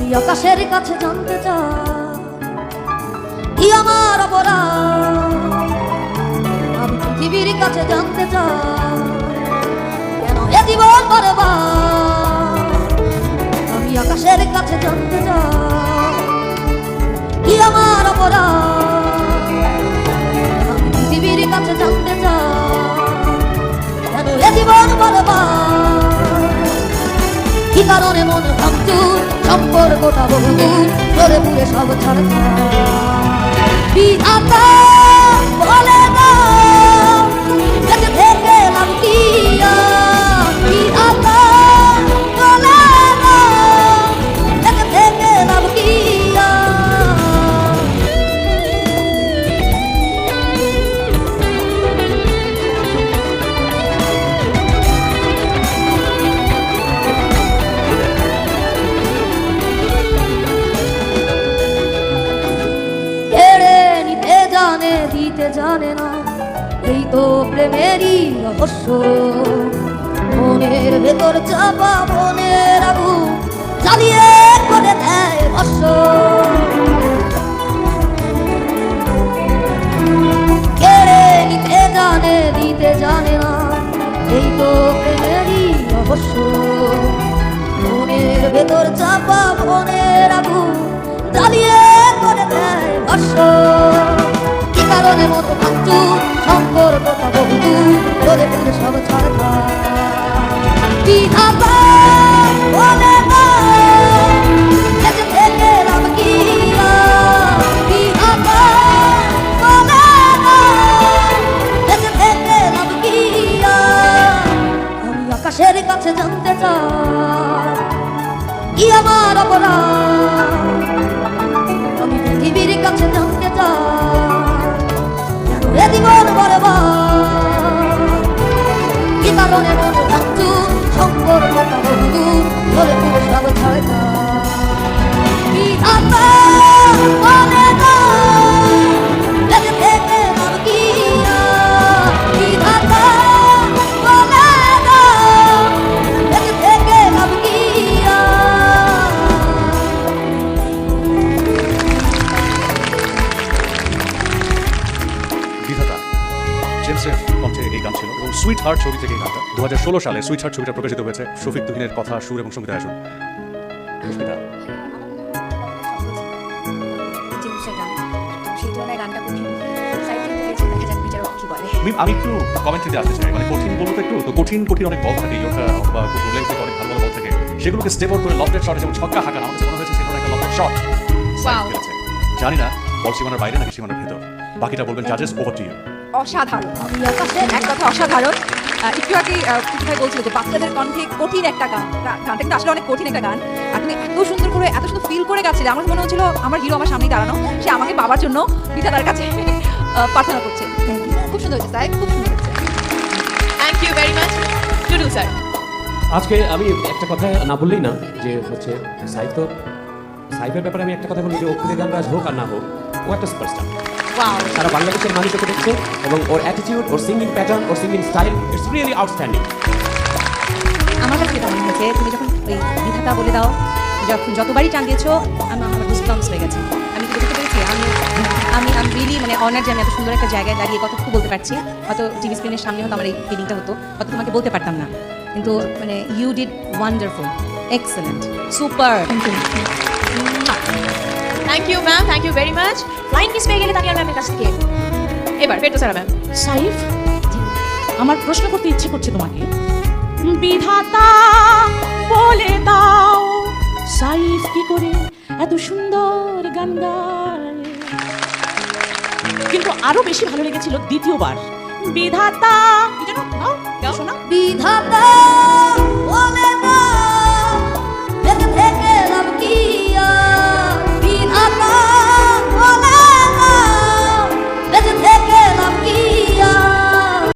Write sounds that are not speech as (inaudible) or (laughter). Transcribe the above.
আমি আকাশের কাছে জানতে চাই। কি আমার অপরাধ? আমি পৃথিবীর কাছে জানতে চাই। কেন এ আমি আকাশের কাছে জানতে চাই। কি আমার অপরাধ? আমি পৃথিবীর কাছে জানতে চাই। কেন এ জীবন বরবাদ? কি কারণে মন সম্পর্কটা বহু ধরে পুরে সব ছাড়। জানে না এই তো প্রেমেরই রহস্য। মনের ভেতর চাপা মনের আগুন জ্বালিয়ে করে দেয় ভস্য কেড়ে নিতে জানে দিতে জানে না এই তো প্রেমেরই রহস্য। মনের ভেতর চাপা মনের আগুন জ্বালিয়ে কারণে মতো ভাঙচু সম্পর্কটা বহুদূর করে ফেলে সব ছাড় কি আর? বলে আকাশের কাছে জানতে চাই, কি আমার অপরাধ? সম্পর্কটা বহুদূর ধরে পুরো সব ছাড় বিধাতা জেমসের কণ্ঠে এই গান ছিল এবং সুইট হার্ট ছবি থেকে এই গানটা দু হাজার ষোলো সালে সুইট হার্ট ছবিটা প্রকাশিত হয়েছে। শফিক তুহিনের কথা সুর এবং সংগীত আয়োজন আমি একটু কমেন্ট্রিতে আসতে চাই মানে কঠিন বলতে একটু তো কঠিন কঠিন অনেক বল থাকে ইয়োকা অথবা লেগ থেকে অনেক ভালো ভালো বল থাকে। সেগুলোকে স্টেপ আউট করে লফটেড শটে যেমন ছক্কা হাঁকান আমার কাছে মনে হয়েছে সেটা একটা লফটেড শট. জানি না বল সীমানার বাইরে নাকি সীমানার ভেতর। বাকিটা বলবেন জাজেস ওভার টু ইউ অসাধারণ। আমি এক কথা অসাধারণ। একটু আগে ভাই বলছিল যে বাচ্চাদের কণ্ঠে কঠিন একটা গান। গানটা কিন্তু আসলে অনেক কঠিন একটা গান। আর তুমি এত সুন্দর করে এত সুন্দর ফিল করে গেছিলে আমার মনে হচ্ছিল আমার হিরো আমার সামনেই দাঁড়ানো। সে আমাকে বাবার জন্য বিধাতার কাছে (laughs) প্রার্থনা করছে। খুব সুন্দর হয়েছে তাই? খুব সুন্দর হয়েছে। Thank you very much Tudu sir আজকে আমি একটা কথা না বললেই না যে হচ্ছে সাইফ তো সাইফের ব্যাপারে আমি একটা কথা বলি যে অক্ষুদের গানরাজ হোক আর না হোক ও একটা সুপারস্টার সারা বাংলাদেশের মানুষ ওকে দেখছে এবং ওর অ্যাটিটিউড ওর singing pattern or singing style it's really outstanding আমার কাছে যেটা মনে হয়েছে তুমি যখন ওই বিধাতা বলে দাও যখন যতবারই টান দিয়েছ আমি আমার গুসবাম্স হয়ে গেছে। আমি কি বুঝতে পেরেছি? আমি আমি আমি রিয়েলি মানে অনার যে আমি এত সুন্দর একটা জায়গায় দাঁড়িয়ে কথা খুব বলতে পারছি। হয়তো টিভি স্ক্রিনের সামনে হয়তো আমার এই ফিলিংটা হতো হয়তো তোমাকে বলতে পারতাম না। কিন্তু মানে you did wonderful excellent super thank you ma'am thank you very much line miss পেয়ে গেলে তাকে আর ম্যামের কাছ থেকে এবার ফেরতো স্যার ম্যাম সাইফ আমার প্রশ্ন করতে ইচ্ছে করছে তোমাকে। বিধাতা বলে দাও সাইফ কি করে এত সুন্দর গান গায়? কিন্তু আরও বেশি ভালো লেগেছিল দ্বিতীয়বার। বিধাতা বিধাতা